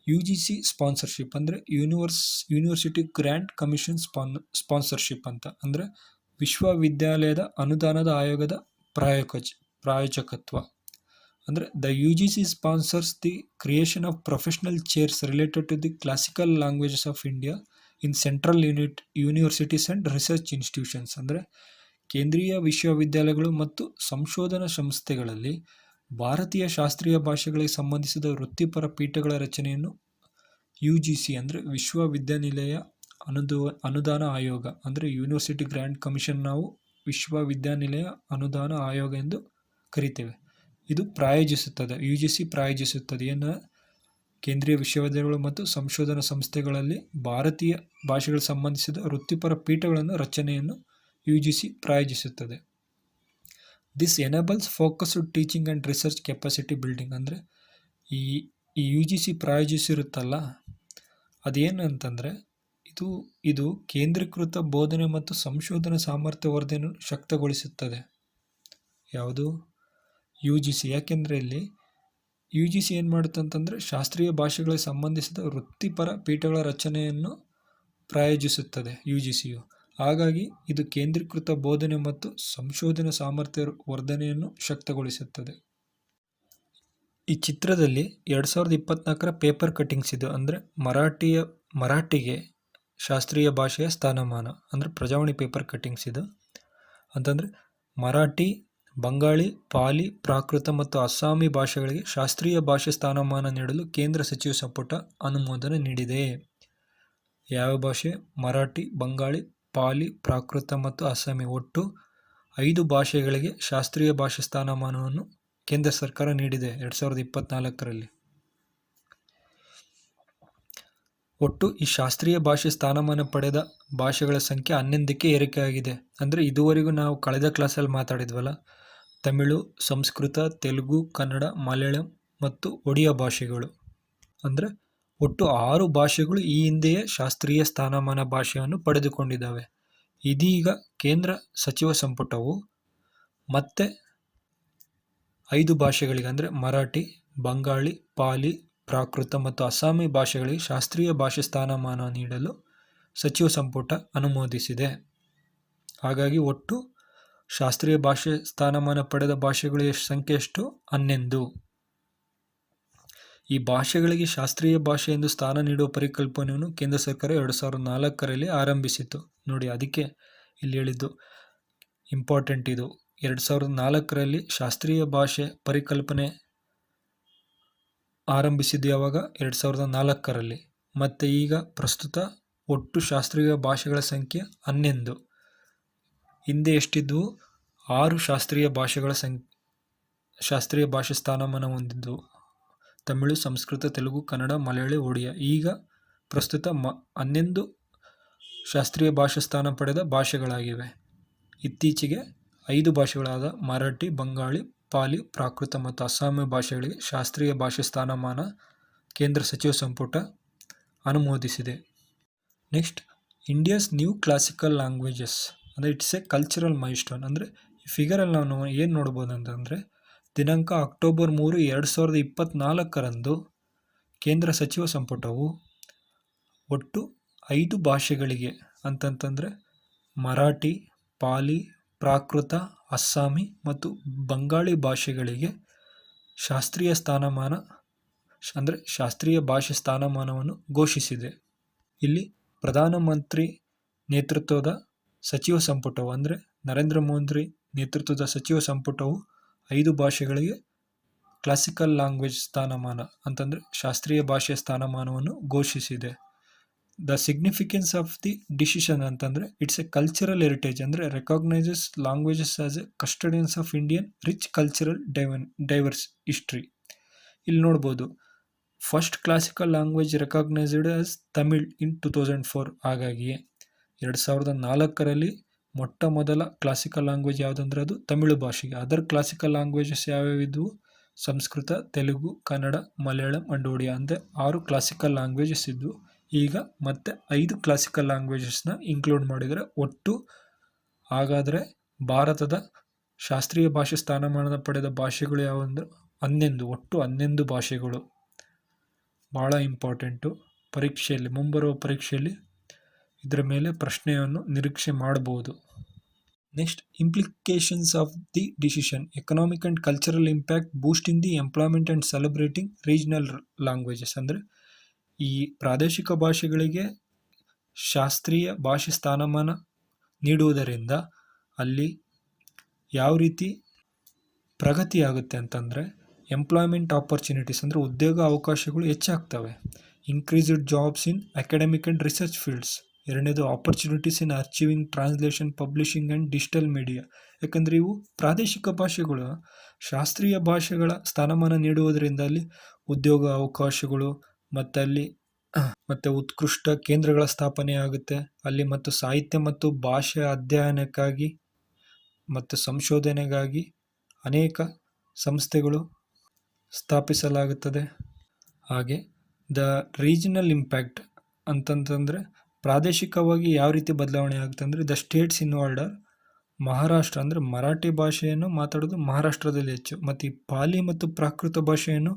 ಯು ಜಿ ಸಿ ಸ್ಪಾನ್ಸರ್ಶಿಪ್ ಅಂದರೆ ಯೂನಿವರ್ಸ್, ಯೂನಿವರ್ಸಿಟಿ ಗ್ರ್ಯಾಂಡ್ ಕಮಿಷನ್ ಸ್ಪಾನ್, ಸ್ಪಾನ್ಸರ್ಶಿಪ್ ಅಂತ ಅಂದರೆ ವಿಶ್ವವಿದ್ಯಾಲಯದ ಅನುದಾನದ ಆಯೋಗದ ಪ್ರಾಯೋಕ ಪ್ರಾಯೋಜಕತ್ವ. ಅಂದರೆ the U G C sponsors the creation of professional chairs related to the classical languages of India in central unit, universities and research institutions. ಅಂದರೆ ಕೇಂದ್ರೀಯ ವಿಶ್ವವಿದ್ಯಾಲಯಗಳು ಮತ್ತು ಸಂಶೋಧನಾ ಸಂಸ್ಥೆಗಳಲ್ಲಿ ಭಾರತೀಯ ಶಾಸ್ತ್ರೀಯ ಭಾಷೆಗಳಿಗೆ ಸಂಬಂಧಿಸಿದ ವೃತ್ತಿಪರ ಪೀಠಗಳ ರಚನೆಯನ್ನು ಯು ಜಿ ಸಿ ಅಂದರೆ ವಿಶ್ವವಿದ್ಯಾನಿಲಯ ಅನುದು, ಅನುದಾನ ಆಯೋಗ ಅಂದರೆ ಯೂನಿವರ್ಸಿಟಿ ಗ್ರ್ಯಾಂಡ್ ಕಮಿಷನ್ ನಾವು ವಿಶ್ವವಿದ್ಯಾನಿಲಯ ಅನುದಾನ ಆಯೋಗ ಎಂದು ಕರಿತೇವೆ. ಇದು ಪ್ರಾಯೋಜಿಸುತ್ತದೆ. ಯು ಜಿ ಸಿ ಪ್ರಾಯೋಜಿಸುತ್ತದೆ. ಏನು ಕೇಂದ್ರೀಯ ವಿಶ್ವವಿದ್ಯಾಲಯಗಳು ಮತ್ತು ಸಂಶೋಧನಾ ಸಂಸ್ಥೆಗಳಲ್ಲಿ ಭಾರತೀಯ ಭಾಷೆಗಳಿಗೆ ಸಂಬಂಧಿಸಿದ ವೃತ್ತಿಪರ ಪೀಠಗಳನ್ನು ರಚನೆಯನ್ನು U G C ಪ್ರಾಯೋಜಿಸುತ್ತದೆ. This enables focused teaching and research capacity building ಅಂದರೆ ಈ ಈ ಯು ಜಿ ಸಿ ಪ್ರಾಯೋಜಿಸಿರುತ್ತಲ್ಲ, ಅದೇನು ಅಂತಂದರೆ, ಇದು ಇದು ಕೇಂದ್ರೀಕೃತ ಬೋಧನೆ ಮತ್ತು ಸಂಶೋಧನಾ ಸಾಮರ್ಥ್ಯ ವರ್ಧನೆಯನ್ನು ಶಕ್ತಗೊಳಿಸುತ್ತದೆ. ಯಾವುದು? ಯು ಜಿ ಸಿ ಯಾಕೆಂದರೆ ಇಲ್ಲಿ ಯು ಜಿ ಸಿ ಏನು ಮಾಡುತ್ತೆ ಅಂತಂದರೆ, ಶಾಸ್ತ್ರೀಯ ಭಾಷೆಗಳಿಗೆ ಸಂಬಂಧಿಸಿದ ವೃತ್ತಿಪರ ಪೀಠಗಳ ರಚನೆಯನ್ನು ಪ್ರಾಯೋಜಿಸುತ್ತದೆ ಯು ಜಿ ಸಿಯು ಹಾಗಾಗಿ ಇದು ಕೇಂದ್ರೀಕೃತ ಬೋಧನೆ ಮತ್ತು ಸಂಶೋಧನೆ ಸಾಮರ್ಥ್ಯ ವರ್ಧನೆಯನ್ನು ಶಕ್ತಗೊಳಿಸುತ್ತದೆ. ಈ ಚಿತ್ರದಲ್ಲಿ ಎರಡು ಸಾವಿರದ ಇಪ್ಪತ್ನಾಲ್ಕರ ಪೇಪರ್ ಕಟ್ಟಿಂಗ್ಸ್ ಇದು, ಅಂದರೆ ಮರಾಠಿಯ, ಮರಾಠಿಗೆ ಶಾಸ್ತ್ರೀಯ ಭಾಷೆಯ ಸ್ಥಾನಮಾನ, ಅಂದರೆ ಪ್ರಜಾವಾಣಿ ಪೇಪರ್ ಕಟ್ಟಿಂಗ್ಸ್ ಇದು. ಅಂತಂದರೆ ಮರಾಠಿ, ಬಂಗಾಳಿ, ಪಾಲಿ, ಪ್ರಾಕೃತ ಮತ್ತು ಅಸ್ಸಾಮಿ ಭಾಷೆಗಳಿಗೆ ಶಾಸ್ತ್ರೀಯ ಭಾಷೆ ಸ್ಥಾನಮಾನ ನೀಡಲು ಕೇಂದ್ರ ಸಚಿವ ಸಂಪುಟ ಅನುಮೋದನೆ ನೀಡಿದೆ. ಯಾವ ಭಾಷೆ? ಮರಾಠಿ, ಬಂಗಾಳಿ ಪಾಲಿ, ಪ್ರಾಕೃತ ಮತ್ತು ಅಸ್ಸಾಮಿ ಒಟ್ಟು ಐದು ಭಾಷೆಗಳಿಗೆ ಶಾಸ್ತ್ರೀಯ ಭಾಷೆ ಸ್ಥಾನಮಾನವನ್ನು ಕೇಂದ್ರ ಸರ್ಕಾರ ನೀಡಿದೆ ಎರಡು ಸಾವಿರದ ಇಪ್ಪತ್ನಾಲ್ಕರಲ್ಲಿ. ಒಟ್ಟು ಈ ಶಾಸ್ತ್ರೀಯ ಭಾಷೆ ಸ್ಥಾನಮಾನ ಪಡೆದ ಭಾಷೆಗಳ ಸಂಖ್ಯೆ ಹನ್ನೊಂದಕ್ಕೆ ಏರಿಕೆಯಾಗಿದೆ. ಅಂದರೆ ಇದುವರೆಗೂ ನಾವು ಕಳೆದ ಕ್ಲಾಸಲ್ಲಿ ಮಾತಾಡಿದ್ವಲ್ಲ, ತಮಿಳು, ಸಂಸ್ಕೃತ, ತೆಲುಗು, ಕನ್ನಡ, ಮಲಯಾಳಂ ಮತ್ತು ಒಡಿಯಾ ಭಾಷೆಗಳು. ಅಂದರೆ ಒಟ್ಟು ಆರು ಭಾಷೆಗಳು ಈ ಹಿಂದೆಯೇ ಶಾಸ್ತ್ರೀಯ ಸ್ಥಾನಮಾನ ಭಾಷೆಯನ್ನು ಪಡೆದುಕೊಂಡಿದ್ದಾವೆ. ಇದೀಗ ಕೇಂದ್ರ ಸಚಿವ ಸಂಪುಟವು ಮತ್ತೆ ಐದು ಭಾಷೆಗಳಿಗೆ, ಅಂದರೆ ಮರಾಠಿ, ಬಂಗಾಳಿ, ಪಾಲಿ, ಪ್ರಾಕೃತ ಮತ್ತು ಅಸ್ಸಾಮಿ ಭಾಷೆಗಳಿಗೆ ಶಾಸ್ತ್ರೀಯ ಭಾಷೆ ಸ್ಥಾನಮಾನ ನೀಡಲು ಸಚಿವ ಸಂಪುಟ ಅನುಮೋದಿಸಿದೆ. ಹಾಗಾಗಿ ಒಟ್ಟು ಶಾಸ್ತ್ರೀಯ ಭಾಷೆ ಸ್ಥಾನಮಾನ ಪಡೆದ ಭಾಷೆಗಳ ಸಂಖ್ಯೆ ಎಷ್ಟು? ಹನ್ನೊಂದು. ಈ ಭಾಷೆಗಳಿಗೆ ಶಾಸ್ತ್ರೀಯ ಭಾಷೆ ಎಂದು ಸ್ಥಾನ ನೀಡುವ ಪರಿಕಲ್ಪನೆಯನ್ನು ಕೇಂದ್ರ ಸರ್ಕಾರ ಎರಡು ಸಾವಿರದ ನಾಲ್ಕರಲ್ಲಿ ಆರಂಭಿಸಿತು ನೋಡಿ, ಅದಕ್ಕೆ ಇಲ್ಲಿ ಹೇಳಿದ್ದು ಇಂಪಾರ್ಟೆಂಟ್ ಇದು. ಎರಡು ಸಾವಿರದ ನಾಲ್ಕರಲ್ಲಿ ಶಾಸ್ತ್ರೀಯ ಭಾಷೆ ಪರಿಕಲ್ಪನೆ ಆರಂಭಿಸಿದ್ದು ಯಾವಾಗ? ಎರಡು ಸಾವಿರದ ನಾಲ್ಕರಲ್ಲಿ. ಮತ್ತು ಈಗ ಪ್ರಸ್ತುತ ಒಟ್ಟು ಶಾಸ್ತ್ರೀಯ ಭಾಷೆಗಳ ಸಂಖ್ಯೆ ಹನ್ನೊಂದು. ಹಿಂದೆ ಎಷ್ಟಿದ್ದವು ಆರು ಶಾಸ್ತ್ರೀಯ ಭಾಷೆಗಳ ಸಂ ಶಾಸ್ತ್ರೀಯ ಭಾಷೆ ಸ್ಥಾನಮಾನ ಹೊಂದಿದ್ದು ತಮಿಳು, ಸಂಸ್ಕೃತ, ತೆಲುಗು, ಕನ್ನಡ, ಮಲಯಾಳಿ, ಒಡಿಯಾ. ಈಗ ಪ್ರಸ್ತುತ ಮ ಹನ್ನೊಂದು ಶಾಸ್ತ್ರೀಯ ಭಾಷಾ ಸ್ಥಾನ ಪಡೆದ ಭಾಷೆಗಳಾಗಿವೆ. ಇತ್ತೀಚೆಗೆ ಐದು ಭಾಷೆಗಳಾದ ಮರಾಠಿ, ಬಂಗಾಳಿ, ಪಾಲಿ, ಪ್ರಾಕೃತ ಮತ್ತು ಅಸ್ಸಾಮಿ ಭಾಷೆಗಳಿಗೆ ಶಾಸ್ತ್ರೀಯ ಭಾಷೆ ಸ್ಥಾನಮಾನ ಕೇಂದ್ರ ಸಚಿವ ಸಂಪುಟ ಅನುಮೋದಿಸಿದೆ. Next, India's new classical languages, ಅಂದರೆ ಇಟ್ಸ್ ಎ ಕಲ್ಚರಲ್ ಮೈಸ್ಟೋನ್ ಅಂದರೆ ಈ ಫಿಗರಲ್ಲಿ ನಾವು ಏನು ನೋಡ್ಬೋದು ಅಂತಂದರೆ ದಿನಾಂಕ ಅಕ್ಟೋಬರ್ ಮೂರು, ಎರಡು ಸಾವಿರದ ಇಪ್ಪತ್ತ್ನಾಲ್ಕರಂದು ಕೇಂದ್ರ ಸಚಿವ ಸಂಪುಟವು ಒಟ್ಟು ಐದು ಭಾಷೆಗಳಿಗೆ ಅಂತಂತಂದರೆ ಮರಾಠಿ, ಪಾಲಿ, ಪ್ರಾಕೃತ, ಅಸ್ಸಾಮಿ ಮತ್ತು ಬಂಗಾಳಿ ಭಾಷೆಗಳಿಗೆ ಶಾಸ್ತ್ರೀಯ ಸ್ಥಾನಮಾನ, ಅಂದರೆ ಶಾಸ್ತ್ರೀಯ ಭಾಷೆ ಸ್ಥಾನಮಾನವನ್ನು ಘೋಷಿಸಿದೆ. ಇಲ್ಲಿ ಪ್ರಧಾನಮಂತ್ರಿ ನೇತೃತ್ವದ ಸಚಿವ ಸಂಪುಟವು ಅಂದರೆ ನರೇಂದ್ರ ಮೋದಿ ನೇತೃತ್ವದ ಸಚಿವ ಸಂಪುಟವು ಐದು ಭಾಷೆಗಳಿಗೆ ಕ್ಲಾಸಿಕಲ್ ಲ್ಯಾಂಗ್ವೇಜ್ ಸ್ಥಾನಮಾನ ಅಂತಂದರೆ ಶಾಸ್ತ್ರೀಯ ಭಾಷೆಯ ಸ್ಥಾನಮಾನವನ್ನು ಘೋಷಿಸಿದೆ. The significance of the decision ಅಂತಂದರೆ ಇಟ್ಸ್ ಎ ಕಲ್ಚರಲ್ ಹೆರಿಟೇಜ್ ಅಂದರೆ recognises languages as a custodians of Indian rich cultural ಡೈವನ್ diverse history ಇಲ್ಲಿ ನೋಡ್ಬೋದು first classical language recognised as Tamil in two thousand four ಹಾಗಾಗಿಯೇ ಎರಡು ಸಾವಿರದ ನಾಲ್ಕರಲ್ಲಿ ಮೊಟ್ಟ ಮೊದಲ ಕ್ಲಾಸಿಕಲ್ ಲ್ಯಾಂಗ್ವೇಜ್ ಯಾವುದಂದ್ರೆ ಅದು ತಮಿಳು ಭಾಷೆಗೆ. ಅದರ್ ಕ್ಲಾಸಿಕಲ್ ಲ್ಯಾಂಗ್ವೇಜಸ್ ಯಾವ್ಯಾವಿದ್ವು? ಸಂಸ್ಕೃತ, ತೆಲುಗು, ಕನ್ನಡ, ಮಲಯಾಳಂ ಅಂಡ್ ಒಡಿಯಾ ಅಂದರೆ ಆರು ಕ್ಲಾಸಿಕಲ್ ಲ್ಯಾಂಗ್ವೇಜಸ್ ಇದ್ವು. ಈಗ ಮತ್ತೆ ಐದು ಕ್ಲಾಸಿಕಲ್ ಲ್ಯಾಂಗ್ವೇಜಸ್ನ ಇನ್ಕ್ಲೂಡ್ ಮಾಡಿದರೆ ಒಟ್ಟು ಹಾಗಾದರೆ ಭಾರತದ ಶಾಸ್ತ್ರೀಯ ಭಾಷೆ ಸ್ಥಾನಮಾನ ಪಡೆದ ಭಾಷೆಗಳು ಯಾವಂದ್ರೆ ಹನ್ನೊಂದು, ಒಟ್ಟು ಹನ್ನೊಂದು ಭಾಷೆಗಳು. ಭಾಳ ಇಂಪಾರ್ಟೆಂಟು ಪರೀಕ್ಷೆಯಲ್ಲಿ ಮುಂಬರುವ ಪರೀಕ್ಷೆಯಲ್ಲಿ ಇದರ ಮೇಲೆ ಪ್ರಶ್ನೆಯನ್ನು ನಿರೀಕ್ಷೆ ಮಾಡಬಹುದು next implications of the decision economic and cultural impact boosting the employment and celebrating regional languages ಅಂದರೆ ಈ ಪ್ರಾದೇಶಿಕ ಭಾಷೆಗಳಿಗೆ ಶಾಸ್ತ್ರೀಯ ಭಾಷೆ ಸ್ಥಾನಮಾನ ನೀಡುವುದರಿಂದ ಅಲ್ಲಿ ಯಾವ ರೀತಿ ಪ್ರಗತಿಯಾಗುತ್ತೆ ಅಂತಂದರೆ ಎಂಪ್ಲಾಯ್ಮೆಂಟ್ ಆಪರ್ಚುನಿಟೀಸ್ ಅಂದರೆ ಉದ್ಯೋಗ ಅವಕಾಶಗಳು ಹೆಚ್ಚಾಗ್ತವೆ. Increased jobs in academic and research fields ಎರಡನೇದು opportunities in achieving translation publishing and digital media ಯಾಕಂದರೆ ಇವು ಪ್ರಾದೇಶಿಕ ಭಾಷೆಗಳು. ಶಾಸ್ತ್ರೀಯ ಭಾಷೆಗಳ ಸ್ಥಾನಮಾನ ನೀಡುವುದರಿಂದ ಅಲ್ಲಿ ಉದ್ಯೋಗ ಅವಕಾಶಗಳು, ಮತ್ತು ಅಲ್ಲಿ, ಮತ್ತು ಉತ್ಕೃಷ್ಟ ಕೇಂದ್ರಗಳ ಸ್ಥಾಪನೆ ಆಗುತ್ತೆ. ಅಲ್ಲಿ ಮತ್ತು ಸಾಹಿತ್ಯ ಮತ್ತು ಭಾಷೆ ಅಧ್ಯಯನಕ್ಕಾಗಿ ಮತ್ತು ಸಂಶೋಧನೆಗಾಗಿ ಅನೇಕ ಸಂಸ್ಥೆಗಳು ಸ್ಥಾಪಿಸಲಾಗುತ್ತದೆ. ಹಾಗೆ ದ ರೀಜನಲ್ ಇಂಪ್ಯಾಕ್ಟ್ ಅಂತಂತಂದರೆ ಪ್ರಾದೇಶಿಕವಾಗಿ ಯಾವ ರೀತಿ ಬದಲಾವಣೆ ಆಗುತ್ತೆ ಅಂದರೆ the states involved are Maharashtra ಅಂದರೆ ಮರಾಠಿ ಭಾಷೆಯನ್ನು ಮಾತಾಡೋದು ಮಹಾರಾಷ್ಟ್ರದಲ್ಲಿ ಹೆಚ್ಚು. ಮತ್ತು ಈ ಪಾಲಿ ಮತ್ತು ಪ್ರಾಕೃತ ಭಾಷೆಯನ್ನು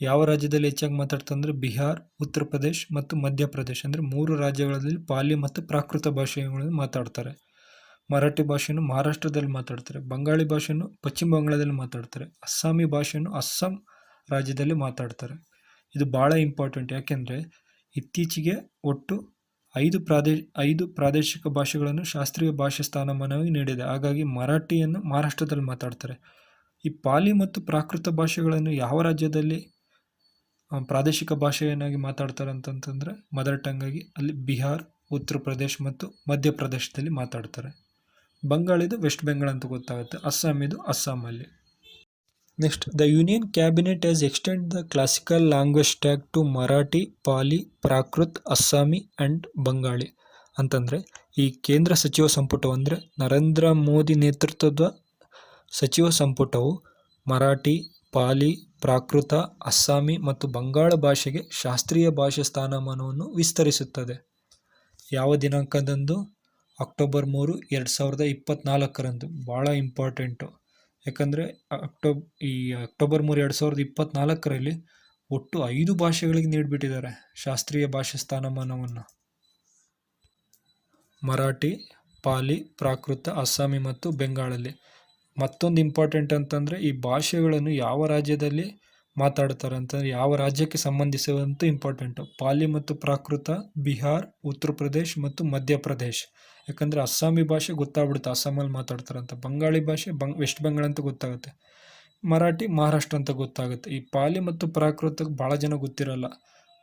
ಯಾವ ರಾಜ್ಯದಲ್ಲಿ ಹೆಚ್ಚಾಗಿ ಮಾತಾಡ್ತಾರೆ ಅಂದರೆ ಬಿಹಾರ್, ಉತ್ತರ ಪ್ರದೇಶ್ ಮತ್ತು ಮಧ್ಯಪ್ರದೇಶ್ ಅಂದರೆ ಮೂರು ರಾಜ್ಯಗಳಲ್ಲಿ ಪಾಲಿ ಮತ್ತು ಪ್ರಾಕೃತ ಭಾಷೆಗಳನ್ನು ಮಾತಾಡ್ತಾರೆ. ಮರಾಠಿ ಭಾಷೆಯನ್ನು ಮಹಾರಾಷ್ಟ್ರದಲ್ಲಿ ಮಾತಾಡ್ತಾರೆ. ಬಂಗಾಳಿ ಭಾಷೆಯನ್ನು ಪಶ್ಚಿಮ ಬಂಗಾಳದಲ್ಲಿ ಮಾತಾಡ್ತಾರೆ. ಅಸ್ಸಾಮಿ ಭಾಷೆಯನ್ನು ಅಸ್ಸಾಂ ರಾಜ್ಯದಲ್ಲಿ ಮಾತಾಡ್ತಾರೆ. ಇದು ಭಾಳ ಇಂಪಾರ್ಟೆಂಟ್ ಯಾಕೆಂದರೆ ಇತ್ತೀಚೆಗೆ ಒಟ್ಟು ಐದು ಪ್ರಾದೇ, ಐದು ಪ್ರಾದೇಶಿಕ ಭಾಷೆಗಳನ್ನು ಶಾಸ್ತ್ರೀಯ ಭಾಷೆ ಸ್ಥಾನಮಾನವಾಗಿ ನೀಡಿದೆ. ಹಾಗಾಗಿ ಮರಾಠಿಯನ್ನು ಮಹಾರಾಷ್ಟ್ರದಲ್ಲಿ ಮಾತಾಡ್ತಾರೆ. ಈ ಪಾಲಿ ಮತ್ತು ಪ್ರಾಕೃತ ಭಾಷೆಗಳನ್ನು ಯಾವ ರಾಜ್ಯದಲ್ಲಿ ಪ್ರಾದೇಶಿಕ ಭಾಷೆಯನ್ನಾಗಿ ಮಾತಾಡ್ತಾರೆ ಅಂತಂತಂದರೆ ಮದರ್ ಟಂಗ್ ಆಗಿ ಅಲ್ಲಿ ಬಿಹಾರ್, ಉತ್ತರ ಪ್ರದೇಶ ಮತ್ತು ಮಧ್ಯಪ್ರದೇಶದಲ್ಲಿ ಮಾತಾಡ್ತಾರೆ. ಬಂಗಾಳಿದು ವೆಸ್ಟ್ ಬೆಂಗಾಲ್ ಅಂತ ಗೊತ್ತಾಗುತ್ತೆ. ಅಸ್ಸಾಮಿದು ಅಸ್ಸಾಮಲ್ಲಿ. Next the union cabinet as extend the classical language tag to Marathi Pali Prakrit Assamese and Bengali ಅಂತಂದರೆ, ಈ ಕೇಂದ್ರ ಸಚಿವ ಸಂಪುಟವು ಅಂದರೆ ನರೇಂದ್ರ ಮೋದಿ ನೇತೃತ್ವದ ಸಚಿವ ಸಂಪುಟವು ಮರಾಠಿ, ಪಾಲಿ, ಪ್ರಾಕೃತ, ಅಸ್ಸಾಮಿ ಮತ್ತು ಬಂಗಾಳ ಭಾಷೆಗೆ ಶಾಸ್ತ್ರೀಯ ಭಾಷೆ ಸ್ಥಾನಮಾನವನ್ನು ವಿಸ್ತರಿಸುತ್ತದೆ. ಯಾವ ದಿನಾಂಕದಂದು? ಅಕ್ಟೋಬರ್ ಮೂರು, ಎರಡು ಸಾವಿರದ ಇಪ್ಪತ್ತ್ನಾಲ್ಕರಂದು ಭಾಳ ಇಂಪಾರ್ಟೆಂಟು ಯಾಕಂದರೆ ಅಕ್ಟೋಬ್, ಈ ಅಕ್ಟೋಬರ್ ಮೂರು ಎರಡು ಸಾವಿರದ ಇಪ್ಪತ್ತ್ನಾಲ್ಕರಲ್ಲಿ ಒಟ್ಟು ಐದು ಭಾಷೆಗಳಿಗೆ ನೀಡಿಬಿಟ್ಟಿದ್ದಾರೆ ಶಾಸ್ತ್ರೀಯ ಭಾಷೆ ಸ್ಥಾನಮಾನವನ್ನು. ಮರಾಠಿ, ಪಾಲಿ, ಪ್ರಾಕೃತ, ಅಸ್ಸಾಮಿ ಮತ್ತು ಬೆಂಗಾಳಲ್ಲಿ. ಮತ್ತೊಂದು ಇಂಪಾರ್ಟೆಂಟ್ ಅಂತಂದರೆ ಈ ಭಾಷೆಗಳನ್ನು ಯಾವ ರಾಜ್ಯದಲ್ಲಿ ಮಾತಾಡ್ತಾರೆ ಅಂತಂದರೆ ಯಾವ ರಾಜ್ಯಕ್ಕೆ ಸಂಬಂಧಿಸಿದಂತೂ ಇಂಪಾರ್ಟೆಂಟು ಪಾಲಿ ಮತ್ತು ಪ್ರಾಕೃತ, ಬಿಹಾರ್ ಉತ್ತರ ಪ್ರದೇಶ್ ಮತ್ತು ಮಧ್ಯಪ್ರದೇಶ್. ಯಾಕಂದರೆ ಅಸ್ಸಾಮಿ ಭಾಷೆ ಗೊತ್ತಾಗ್ಬಿಡುತ್ತೆ, ಅಸ್ಸಾಮಲ್ಲಿ ಮಾತಾಡ್ತಾರಂತ. ಬಂಗಾಳಿ ಭಾಷೆ ಬಂಗ್, ವೆಸ್ಟ್ ಬೆಂಗಾಲ್ ಅಂತ ಗೊತ್ತಾಗುತ್ತೆ. ಮರಾಠಿ, ಮಹಾರಾಷ್ಟ್ರ ಅಂತ ಗೊತ್ತಾಗುತ್ತೆ. ಈ ಪಾಲಿ ಮತ್ತು ಪ್ರಾಕೃತಕ್ಕೆ ಭಾಳ ಜನ ಗೊತ್ತಿರಲ್ಲ.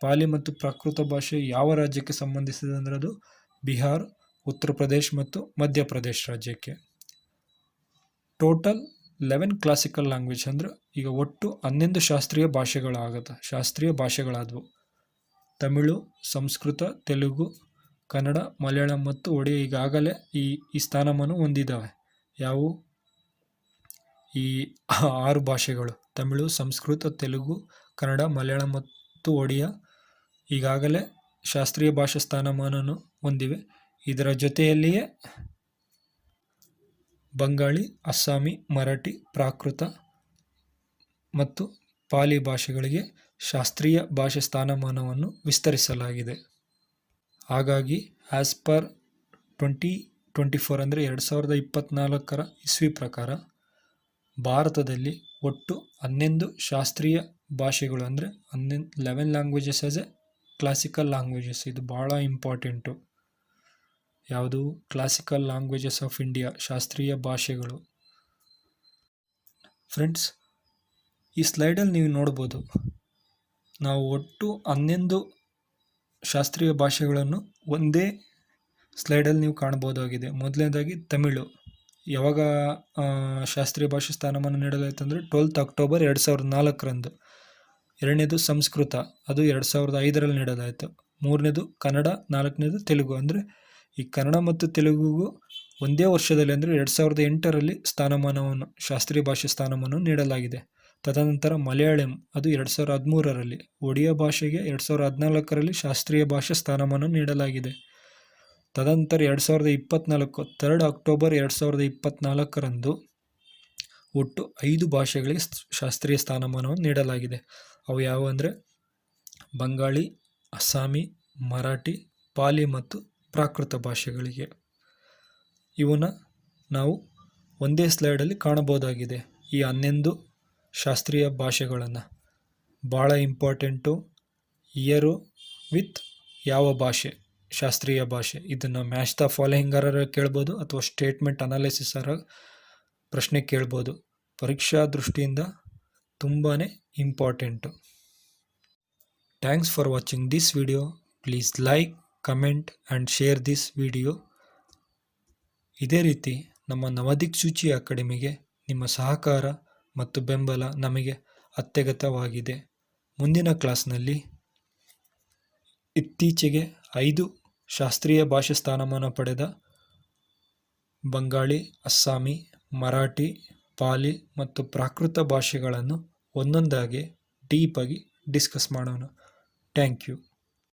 ಪಾಲಿ ಮತ್ತು ಪ್ರಾಕೃತ ಭಾಷೆ ಯಾವ ರಾಜ್ಯಕ್ಕೆ ಸಂಬಂಧಿಸಿದೆ ಅಂದರೆ ಅದು ಬಿಹಾರ್, ಉತ್ತರ ಪ್ರದೇಶ್ ಮತ್ತು ಮಧ್ಯಪ್ರದೇಶ್ ರಾಜ್ಯಕ್ಕೆ. ಟೋಟಲ್ ಲೆವೆನ್ ಕ್ಲಾಸಿಕಲ್ ಲ್ಯಾಂಗ್ವೇಜ್ ಅಂದರೆ ಈಗ ಒಟ್ಟು ಹನ್ನೊಂದು ಶಾಸ್ತ್ರೀಯ ಭಾಷೆಗಳಾಗತ್ತೆ. ಶಾಸ್ತ್ರೀಯ ಭಾಷೆಗಳಾದವು. ತಮಿಳು, ಸಂಸ್ಕೃತ, ತೆಲುಗು ಕನ್ನಡ, ಮಲಯಾಳಂ ಮತ್ತು ಒಡಿಯ ಈಗಾಗಲೇ ಈ ಈ ಸ್ಥಾನಮಾನ ಹೊಂದಿದ್ದಾವೆ. ಯಾವುವು? ಈ ಆರು ಭಾಷೆಗಳು, ತಮಿಳು, ಸಂಸ್ಕೃತ, ತೆಲುಗು, ಕನ್ನಡ, ಮಲಯಾಳಂ ಮತ್ತು ಒಡಿಯ ಈಗಾಗಲೇ ಶಾಸ್ತ್ರೀಯ ಭಾಷಾ ಸ್ಥಾನಮಾನವನ್ನು ಹೊಂದಿವೆ. ಇದರ ಜೊತೆಯಲ್ಲಿಯೇ ಬಂಗಾಳಿ, ಅಸ್ಸಾಮಿ, ಮರಾಠಿ, ಪ್ರಾಕೃತ ಮತ್ತು ಪಾಲಿ ಭಾಷೆಗಳಿಗೆ ಶಾಸ್ತ್ರೀಯ ಭಾಷೆ ಸ್ಥಾನಮಾನವನ್ನು ವಿಸ್ತರಿಸಲಾಗಿದೆ. ಹಾಗಾಗಿ as per twenty twenty four ಅಂದರೆ ಎರಡು ಸಾವಿರದ ಇಪ್ಪತ್ತ್ನಾಲ್ಕರ ಇಸ್ವಿ ಪ್ರಕಾರ ಭಾರತದಲ್ಲಿ ಒಟ್ಟು ಹನ್ನೊಂದು ಶಾಸ್ತ್ರೀಯ ಭಾಷೆಗಳು ಅಂದರೆ ಹನ್ನೊಂದು eleven languages as a classical languages ಇದು ಭಾಳ ಇಂಪಾರ್ಟೆಂಟು ಯಾವುದು? ಕ್ಲಾಸಿಕಲ್ ಲ್ಯಾಂಗ್ವೇಜಸ್ ಆಫ್ ಇಂಡಿಯಾ ಶಾಸ್ತ್ರೀಯ ಭಾಷೆಗಳು. ಫ್ರೆಂಡ್ಸ್ ಈ ಸ್ಲೈಡಲ್ಲಿ ನೀವು ನೋಡ್ಬೋದು, ನಾವು ಒಟ್ಟು ಹನ್ನೊಂದು ಶಾಸ್ತ್ರೀಯ ಭಾಷೆಗಳನ್ನು ಒಂದೇ ಸ್ಲೈಡಲ್ಲಿ ನೀವು ಕಾಣ್ಬೋದಾಗಿದೆ ಮೊದಲನೇದಾಗಿ ತಮಿಳು. ಯಾವಾಗ ಶಾಸ್ತ್ರೀಯ ಭಾಷೆ ಸ್ಥಾನಮಾನ ನೀಡಲಾಯಿತು ಅಂದರೆ ಟ್ವೆಲ್ತ್ ಅಕ್ಟೋಬರ್ ಎರಡು ಸಾವಿರದ ನಾಲ್ಕರಂದು. ಎರಡನೇದು ಸಂಸ್ಕೃತ, ಅದು ಎರಡು ಸಾವಿರದ ಐದರಲ್ಲಿ ನೀಡಲಾಯಿತು. ಮೂರನೇದು ಕನ್ನಡ, ನಾಲ್ಕನೇದು ತೆಲುಗು. ಅಂದರೆ ಈ ಕನ್ನಡ ಮತ್ತು ತೆಲುಗುಗೂ ಒಂದೇ ವರ್ಷದಲ್ಲಿ ಅಂದರೆ ಎರಡು ಸಾವಿರದ ಎಂಟರಲ್ಲಿ ಸ್ಥಾನಮಾನವನ್ನು, ಶಾಸ್ತ್ರೀಯ ಭಾಷೆ ಸ್ಥಾನಮಾನವನ್ನು ನೀಡಲಾಗಿದೆ. ತದನಂತರ ಮಲಯಾಳಂ, ಅದು ಎರಡು ಸಾವಿರದ ಹದಿಮೂರರಲ್ಲಿ. ಒಡಿಯಾ ಭಾಷೆಗೆ ಎರಡು ಸಾವಿರದ ಹದಿನಾಲ್ಕರಲ್ಲಿ ಶಾಸ್ತ್ರೀಯ ಭಾಷೆ ಸ್ಥಾನಮಾನ ನೀಡಲಾಗಿದೆ. ತದನಂತರ ಎರಡು ಸಾವಿರದ ಇಪ್ಪತ್ತ್ನಾಲ್ಕು ಥರ್ಡ್ ಅಕ್ಟೋಬರ್ ಎರಡು ಸಾವಿರದ ಇಪ್ಪತ್ತ್ನಾಲ್ಕರಂದು ಒಟ್ಟು ಐದು ಭಾಷೆಗಳಿಗೆ ಶಾಸ್ತ್ರೀಯ ಸ್ಥಾನಮಾನವನ್ನು ನೀಡಲಾಗಿದೆ. ಅವು ಯಾವುವು ಅಂದರೆ ಬಂಗಾಳಿ, ಅಸ್ಸಾಮಿ, ಮರಾಠಿ, ಪಾಲಿ ಮತ್ತು ಪ್ರಾಕೃತ ಭಾಷೆಗಳಿಗೆ. ಇವನ್ನು ನಾವು ಒಂದೇ ಸ್ಲೈಡಲ್ಲಿ ಕಾಣಬಹುದಾಗಿದೆ. ಈ ಹನ್ನೊಂದು ಶಾಸ್ತ್ರೀಯ ಭಾಷೆಗಳನ್ನು. ಭಾಳ ಇಂಪಾರ್ಟೆಂಟು ಇಯರು ವಿತ್ ಯಾವ ಭಾಷೆ? ಶಾಸ್ತ್ರೀಯ ಭಾಷೆ. ಇದನ್ನು ಮ್ಯಾಚ್ ದ ಫಾಲೋಯಿಂಗರ ಕೇಳ್ಬೋದು ಅಥವಾ ಸ್ಟೇಟ್ಮೆಂಟ್ ಅನಾಲಿಸಿಸರ ಪ್ರಶ್ನೆ ಕೇಳ್ಬೋದು. ಪರೀಕ್ಷಾ ದೃಷ್ಟಿಯಿಂದ ತುಂಬಾ important. Thanks for watching this video. Please like, comment and share this video. ಇದೇ ರೀತಿ ನಮ್ಮ ನವದಿಕ್ಸೂಚಿ ಅಕಾಡೆಮಿಗೆ ನಿಮ್ಮ ಸಹಕಾರ ಮತ್ತು ಬೆಂಬಲ ನಮಗೆ ಅತ್ಯಗತ್ಯವಾಗಿದೆ. ಮುಂದಿನ ಕ್ಲಾಸ್ನಲ್ಲಿ ಇತ್ತೀಚೆಗೆ ಐದು ಶಾಸ್ತ್ರೀಯ ಭಾಷೆ ಸ್ಥಾನಮಾನ ಪಡೆದ ಬಂಗಾಳಿ, ಅಸ್ಸಾಮಿ, ಮರಾಠಿ, ಪಾಲಿ ಮತ್ತು ಪ್ರಾಕೃತ ಭಾಷೆಗಳನ್ನು ಒಂದೊಂದಾಗಿ ಡೀಪಾಗಿ ಡಿಸ್ಕಸ್ ಮಾಡೋಣ. Thank you.